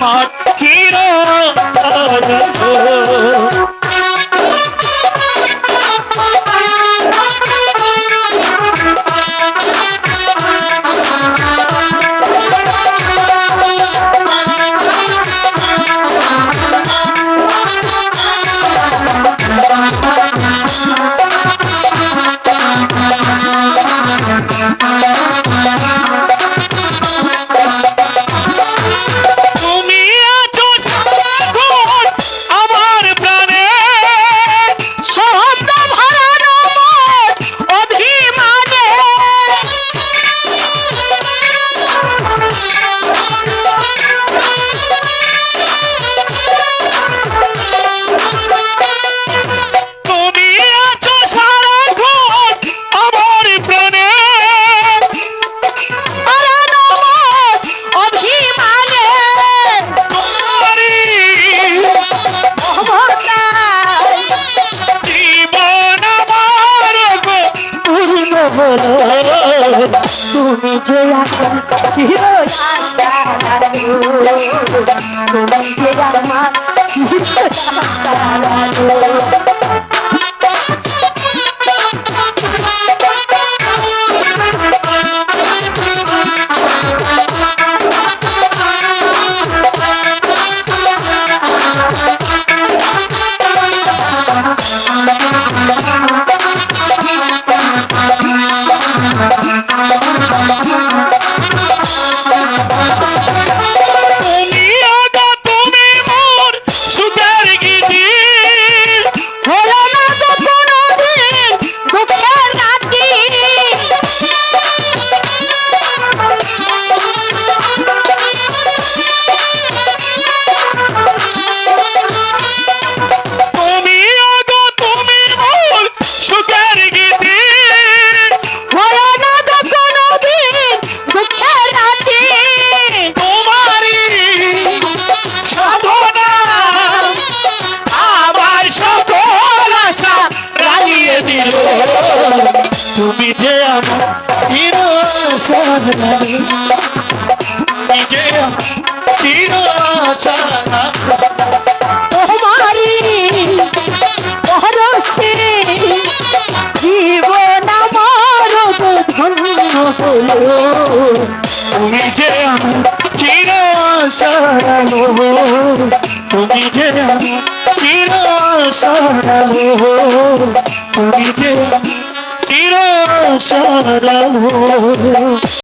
আমার চির তুমি যে আমার চির তুমি যে আমার তুমি যে চির সরব তুমি যে চির সরব তুমি যে চির সরব